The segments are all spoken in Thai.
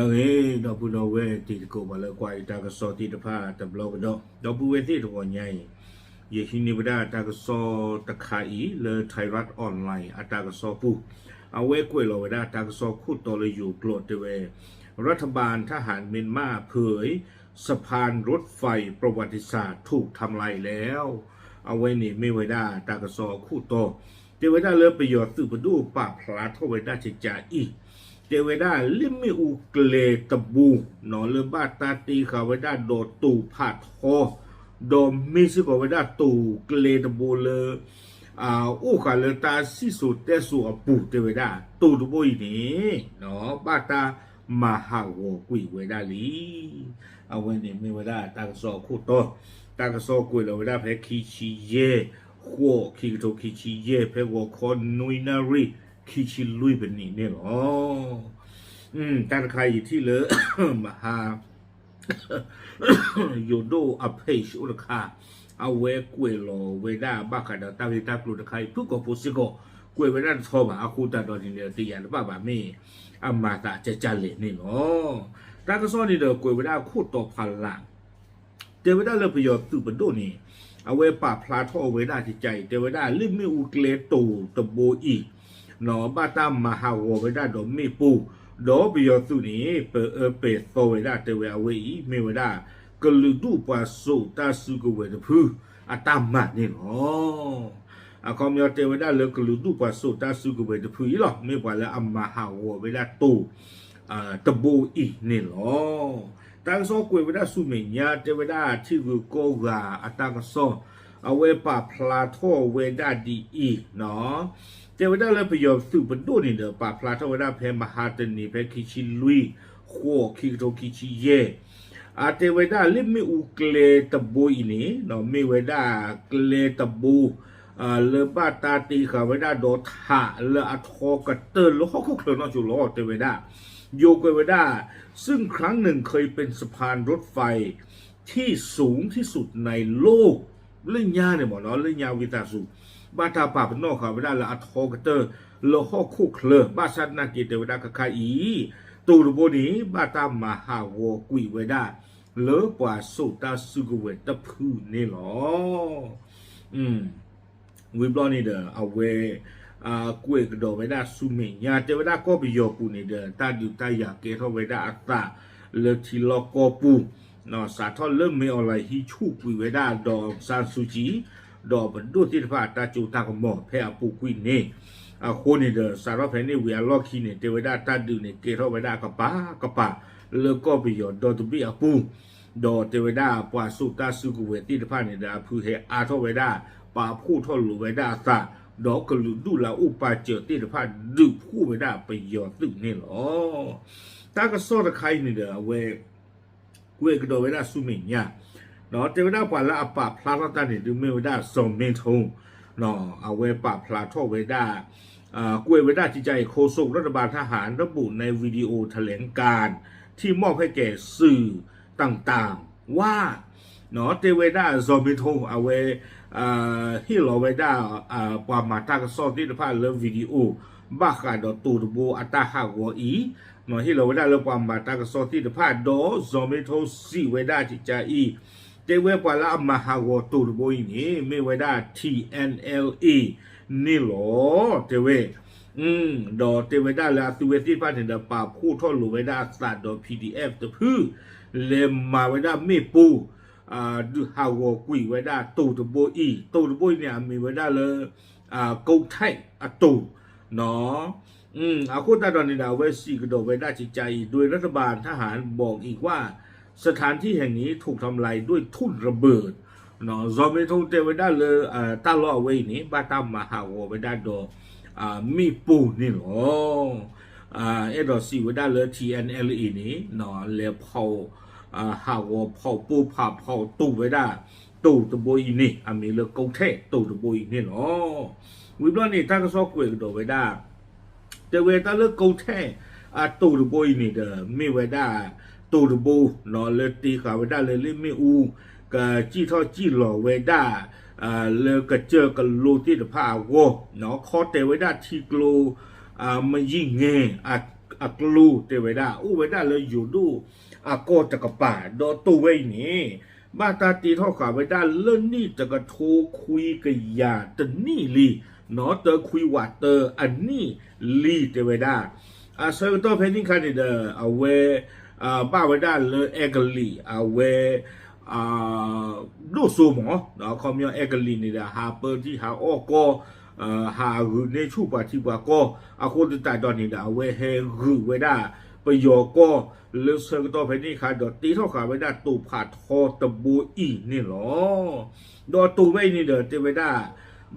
รางเฮดอกพุนเวทีโกมาเลกวายตากสอติตภาตับลอกดอกดอกพุเวติตัวใหญ่เยชินิบดาตากสอตะขาอีเลไทยรัฐออนไลน์อัตากสอผู้เอาเวกวยลอเดาตากสอคู่ตอเลยอยู่โกรธเเว รัฐบาลทหารเมียนมาเผย สะพานรถไฟประวัติศาสตร์ถูกทำลายแล้ว เอาไว้นี่ไม่ไว้ได้ตากสอคู่ตอเตเวดาเลิมประโยชน์สื่อประดูปากพลาเทเว้ดาเจจาอีก เจเวดาลิมิอูเกเลตบูหนอเลบาตาตีเขาไว้ได้โดตูผาทอโดมิซิกไว้ได้ตูเกเลตบูเลอ่าอู้ขาเลตาสิสุเตสุอปูเจเวดาตูตบูอีนี่เนาะบาตามาหาวกุยเวดาลีเอาไว้เนี่ยไม่เวดาตากสอคู่โตตากสอกุยเราเวดาเพคีชีเย่ขัวคีโตคีชีเย่เพวคอนนุยนารี คีชิลุยเป็นนี่เนี่ยเหรออืมการใครที่เลอมหาโยโดอเพชอุลคาเอาเวกวยโลเวดาบากาดาตาวิตาปลุตะไคทุกกปุสิโกกวยเวดาทอมาอาคูตาดอดินเดติยานบ้าบาเมอามาตาจะจันเลนี่เหรอตากระซ้อนนี่เดอกวยเวดาคูตอพันลังเทวดาเลประโยชน์ตุปันโดนี่เอาไว้ปราพลาทอเวดาที่ใจเทวดาลิมิอุเกเลตูตะโบอีก နော်ပတမဟာဝဝေဒတော်မေပူလောဘယောသူနေပေသောဝေဒတေဝဝေဤမေဝဒကလူတုပါစုတသုကဝေတဖူအတမနေလောအကောမြောတေဝဒလကလူတုပါစုတသုကဝေတဖူဤလောမေပါလအမဟာဝဝေဒတောအတဘူဤနေလောတန်စောကွေဝဒစုမေညာတေဝဒအချိကိုကောကအတကစော เอาเวปาพลาโทเวดาดีอีเนาะเทวดาเลยประโยชน์สุปดูนี่เด้อปาพลาโทเวดาเพมหาตนีเพคิชิลุยขัวคิโตคิชิเยอาเทวดาลิมิอุเกเลตบูอีนี่เนาะมีเวดาเกเลตบูอ่าเลบาตาตีขาเวดาโดทาเลอทอกระเตอร์ลฮอกเคลนอจุโลเทวดาโยเกเวดาซึ่งครั้งหนึ่งเคยเป็นสะพานรถไฟที่สูงที่สุดในโลก လညာနေမော်နော်လညာဝိတာစုဘာတာပပနောခဗဒါလာအထောကတလဟခုခလဘာသနာကေတဝဒါခခအီတူရဘိုဒီဘာတာမဟာဝကွိဝဒါလောပွာစုတာစုကဝတဖူနေလောอืมဝိဘလနီဒအဝဲအာကွေကတော်ဝဒါစုမေညာတဝဒါကောပီယောပူနေဒတာဒီတယာကေထောဝဒါအတလတိလောကောပူ နော်စာထော့လွတ်မေအွန်လိုင်းဟီချူပွေဝဒါဒေါ်ဆန်ဆူဂျီဒေါ်ဘဒုတိဖာတာချူတာကမောဖဲအပူကွိနေအခုနေဒစာရဖဲနေဝီအလော့ခီနေတေဝဒါတတ်ဒူနေကေရောဝဒါကပါကပါလေကောဘီယောဒေါ်တဘီအပူဒေါ်တေဝဒါပွာဆုတာစုကူဝေတိတဖာနေတာဖူဟဲအာထောဝဒါပါဖို့ထောလူဝဒါသာဒေါ်ကလူဒူလာဥပါချေတိတဖာဒူဖူဝဒါပယောသူနေလောတာကစောတခိုင်းနေတယ်အဝဲ เด้อสารพันนี่เวียลอกคีนี่เทวดเกทอไว้ได้กะปากะปาแล้วก็ไปโยดอตุบิอาปูดอเวดาสุเวติตพานิดาพูเฮอาทเวดาปาผู้ทอลุเวดาสะอกกลุดูลาอุปาเจติตพาดึผู้เวดาไปยอตึกนี่หรอตากระโซตะได้อเวเวกวดาสุมิญญาเนาะเทวดาปาละอปาพลาตานี่ดึเมเวดาสมเมทงเนาะเอาเวปาพลาทอเวดาอ่ากวยเวดาจิตใจโคศกรัฐบาลทหารระบุในวิดีโอแถลงการที่มอบให้แก่สื่อต่างๆ ว่าเนาะเทเวดาซอมิโทเอาไว้อ่าฮิโลเวดาอ่าปามาตากซอที่พาเลวิดีโอบากาดตูดโบอัตาฮาวอีเนาะฮิโกซอ ที่พาดอซอมิโทซีเวดาจิจาอีเทเวปาลามาฮาวตูดโบอีนี่เมเวดา TNLE นี่หรอเทเว อืม ดอเทเวดาลาตูเวติพาถึงดาป่าผู้ทอดลูเวดาสตาร์ดอ PDF ตะพื้อ เลมมาไว้ได้ไม่ปูอ่าดูฮาวกุยไว้ได้ตูตะโบอีตูตะโบอีเนี่ยมีไว้ได้เลยอ่ากูไทยอะตูเนาะ อืมอาคุตาดอนิดาเวสีกระโดดไว้ได้จิตใจ โดยรัฐบาลทหารบอกอีกว่า สถานที่แห่งนี้ถูกทำลายด้วยทุ่นระเบิดเนาะซอมเมทงเตไว้ได้เลยอ่าตาลอไว้นี่บาตามมาฮาวไว้ได้ดออ่ามีปูนี่หรออ่าเอ็ดอสีวดาเลย TNLE นี่เนาะเลเผาอ่าหาวเผาปูผาเผาตู้ไว้ได้ตู้ตะโบอีนี่อามีเลกงเทตู้ตะโบอีนี่เนาะวิบลอนี่ถ้าก็ซอกกวกโดไว้ได้ แต่เวตาเลกงเทอ่าตู้ตะโบอีนี่เด้อมีไว้ได้ตู้ตะโบเนาะเลตีขาไว้ได้เลยลิมีอูกะจี้ท่อจี้หล่อไว้ได้อ่าเลกะเจอกันโลที่ตะพาโวเนาะคอเตไว้ได้ทีกโลอ่ามันยิ่งเงอะอักลูเตเวดาอุเวดาเลยอยู่ดูอาโกตะกะป่าดอตุเวนี่มาตาตีท่อขาเวดาเล่นนี่ตะกระโทคุยกะยาตะนี่ลีเนาะเตอคุยว่าเตออันนี้ ลีเตเวดาอาเซอร์โตเพนิคันเดอเอาเวอ่าบ้าเวดาเลเอกลีเอาเว อ่าลูกสูหมอเนาะคอมยอเอกลีนี่ดาหาเปิดที่หาออกก็เอ่อหาหือในชูปาที่ว่าก็อาคนตายตอนนี้ดาเวเฮหือเวดา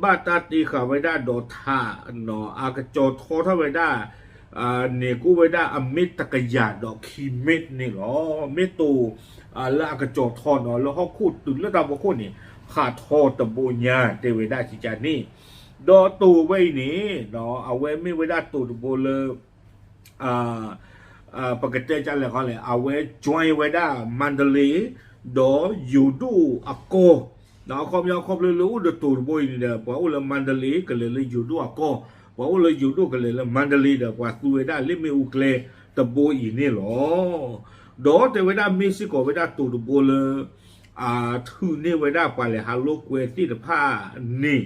ประโยชน์ก็เลือกเชิงต่อไปนี่ค่ะดอตีขาไว้นี่เด้อเตเวดทาเนาะอากระโทอเท่าเวดาอ่าเนี่ยกูไว้ได้อเมตตะกยาดอกคีเม็ดนี่หรอเมตูอ่าแล้วกระจอกทอนเนาะแล้วเขาคูดตึงแล้วดาวคนนี่ขาดทอตะโบญาเตไว้ได้สิจานี่ดอตูไว้นี่เนาะเอาไว้ไม่ไว้ได้ตูตะโบเลยอ่าอ่าปกติจะเลยเขาเลยเอาไว้จอยไว้ได้มันเดลีดออยู่ดูอโก နာခေါမြောက်ခေါပလေလို့ဒတူဘွိနေတာဘာဦးလမန္တလေးကလေးလေးယူတော့ကောဘာဦးလေးယူတော့ကလေးလမန္တလေးတော့ကွာသူဝေဒါလိမေဦးကလေးတဘိုးဤနေလောဒေါ်တဝေဒါမေစီကိုဝေဒါတူဘိုးလအာသူနေဝေဒါပါလေဟာလို့ကွယ်တိတဖာနေ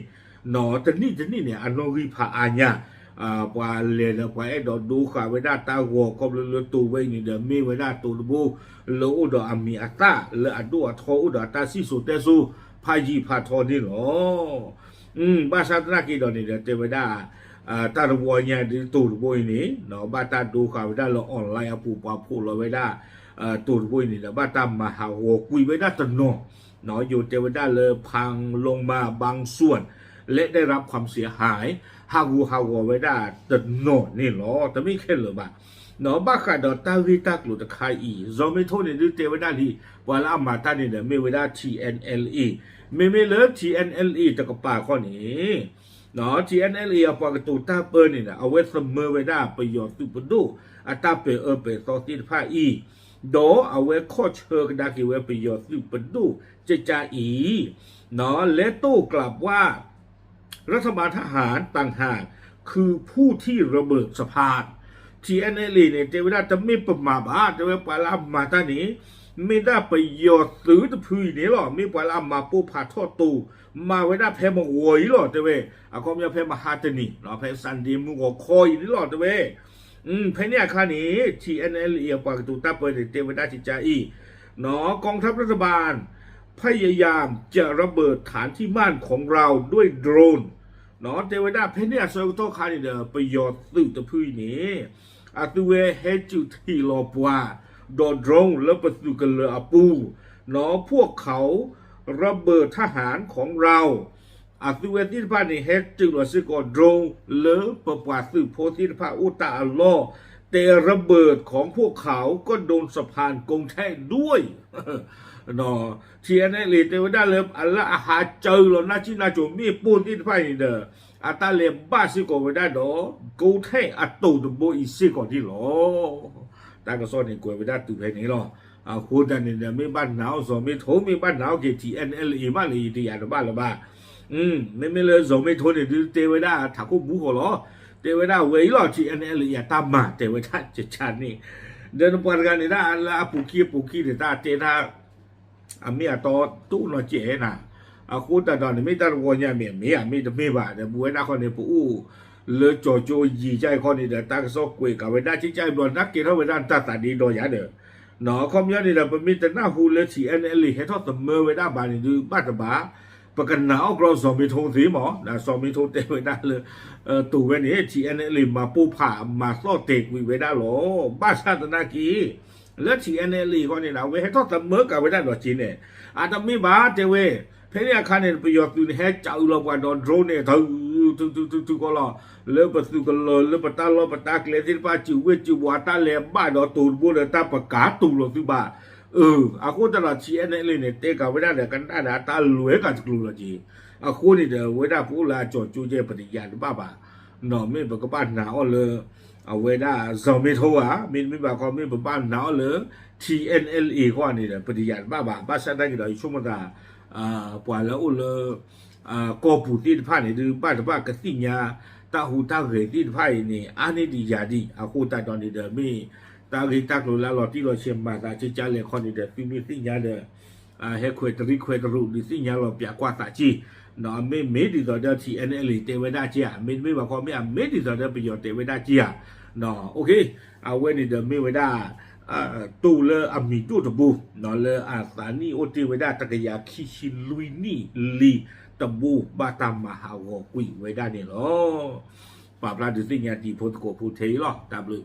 နော်တနိတနိနဲ့အနောဂိဖာအာညာ อีนี่หรอดอแต่าเม็กซิโกเวลาตูตะโบเลยอ่าทือนี่เวลาไปเลยฮัลโลเกวติตะผ้านี่าะแต่นี่แต่นี่เนี่ยอันนรีพาอาญาอ่าปไอ้ดอดูขาเวลาตาหัวก็เลยตูไว้นี่เดมีเวลาตูตะโบเลอุดอามีอัตตาเลอดูอัทออุดอัตตาสิสุเตสุพายีพาทอนี่หรออืมบาสาตนากีดอนี่เดเตเวดาอ่าตาตบัวเนี่ยตูดบัวนี่เนาะบ้าตาดูข่าวได้เราออนไลน์อปูปาพูเราไว้ได้อ่าตูดบัวนี่นะบ้าตามาหาหัวคุยไว้ได้ตนอเนาะอยู่เทวดาเลยพังลงมาบางส่วน และได้รับความเสียหายหาหูหาวไว้ได้ตนอนี่หรอแต่ไม่แค่เลยบ้าเนาะบ้าขาดอตาวิตักหลุดคายอีซอมไม่โทษเนี่ยดิเทวดาที่วาลามาตานี่เนี่ยไม่ไว้ได้ TNLE ไม่ไม่เลิก TNLE ตะกป่าข้อนี้เนาะ TNLE เอาปากตูตาเปิลนี่นะเอาไว้เสมอไว้ได้ประโยชน์ตุปดูอัตาเปเออเปซอติดผ้าอีโดเอาไว้ข้อเชิกดากิไว้ประโยชน์ตุปดูจะจาอีเนาะแลตู้กลับว่า รัฐบาลทหารต่างหากคือผู้ที่ระเบิดสะพาน TNLE เนี่ยเจเวลาจะไม่ประมาทบ้าจะไม่ปลามาตานี้ไม่ได้ประโยชน์ซื้อตะพือนี่หรอมีปลามาปูผาทอดตูมาไว้ได้แพ้มาโวยหรอเตเวอาก็มีแพ้มาฮาตนีหรอแพ้ซันดีมุกคอยนี่หรอเตเวอืมแพ้เนี่ยคานี้ TNL เอียปากตูตาเปิดเตเวได้จิจาอีเนาะกองทัพรัฐบาล พยายามจะระเบิดฐานที่มั่นของเราด้วยโดรนเนาะเทวดาเพเนียโซโตคาเดอประโยชน์ตื่นตะพือนี้อาตุเวเฮจุทีโลปัวโดโดรนแล้วประตูกันเลยอปูเนาะพวกเขาระเบิดทหารของเราอาตุเวที่พานี่เฮจุลสิกอโดรนเลอประปาสือโพธิพาอุตาอัลลอแต่ระเบิดของพวกเขาก็โดนสะพานกงแท้ด้วย နော်ချီရနေလေတေဝဒလေအလာဟာချောလောနာချိနာချိုမီပွန်တိဖိုင်ဒအတလေဘာစီကိုဝဒတော့ဂုံထဲအတုတ်တဘိုးဤစီကိုဒီလောတာကစောနေကိုဝဒတူပဲနေလောအခုတန်နေတယ်မေဘနောက်ဆိုမေထုံးမေဘနောက်က TNLA မလေးတရားတော့ပါလပါอืมမေမေလေဇုံမေထုံးနေဒီတေဝဒတာကိုဘူးခေါ်လောတေဝဒဝေလော TNLA တမတေဝဒချချာနေဒန်ပွားကနေဒါအလာပူကီပူကီတာတေတာ นหนาวเกทีเอ็นเอลีมาลีที่อันบ้านละบ้าอืมไม่ไม่เลยสอมีโถนี่เทวดาถ้ากูบูขอหรอเทวดาเวยหรอที่เอ็นเอลีตามมาเทวดาจะชานี่เดินปานกันนี่ได้อัลละปุกีปุกีเดตาเตทา အမေကတော့တူတော့ကျဲနာအခုတတော်နေမိတတော်ညမေမေအမေတမေပါတယ်ဘူးနာခေါနေပူလေကြောကြောရီကြိုက်ခေါနေတဲ့တက်စောကွေကဝဒချိကြိုက်တော့နက်ကေတော့ဝဒတတဒီတော့ရတယ်နော်ကွန်မြူနီတီပမိတနာဟူလေချီ NL ဟက်တော့တမေဝဒဘာနေဒီပတ်တပါပကနာအောက်ကရောဇော်မီထုံးသေးမောဒါဇော်မီထုံးတဲဝဒလေအဲတူဝဲနေချီ NL မှာပူဖာမှာစော့တေကွေဝဒလောဘာသာတနာကီ လက်ချီ NL ခေါနေတာဝဲဟတော့တမကဝဲတော့ချင်းနေအာတမီဘာတေဝဲဖေးရခါနေပြယောသူဟဲကြောက်လောကွာတော့ drone နဲ့သူသူသူသူသူကောလာလေပစုကလောလေပတာလောပတာကလေတိပါချူဝဲချူဝါတာလေဘာတော့တူဘိုလတာပကာတူလို့သူပါเออအခုတလာချီ NL နဲ့တေကဝဲတဲ့ကန်တာတာလွဲကကလူလို့ကြီးအခုနေတယ်ဝဲတာပူလာကြော်ကျိုးကျဲပတိယာပါပါနော်မေဘကပါနာအော်လေ အဝေဒဇော်မီထိုးဟာမင်းမိဘကောမင်းပပနောက်လေ TNLA ခေါ်နေတယ်ပရိယတ်ဘာဘာဘာစတဲ့ကတော့ချုံမတာအာပွာလောလအာကောပူတိဖာနေဒီပါတပါကတိညာတာဟူတာခေတိဖာနေအာနေဒီယာဒီအခုတတော်နေတဲ့မင်းတာဂိတက်လိုလာလော်တီလော်ရှင်မာတာချစ်ကြလေခေါနေတဲ့ပြင်းပြတိညာတဲ့အာဟဲခွေတရီခွေတရုဒီတိညာလောပြကွာတာချီနော်မေမေဒီတော်တဲ့ TNL တေဝဒကြီးအမေမေဘာခေါ်မေအမေဒီတော်တဲ့ပြတောတေဝဒကြီးอ่ะ နော်โอเคအဝဲနေတဲ့မေဝဒအာတူလအမီတူတဘူနော်လေအာသာနီအိုတေဝဒတကယာခိရှိလူနီလီတဘူဘာတမဟာဝကွီဝဲဒနေလောပါပလာဒီသိညာတီဖို့တကိုဖို့သေးလော W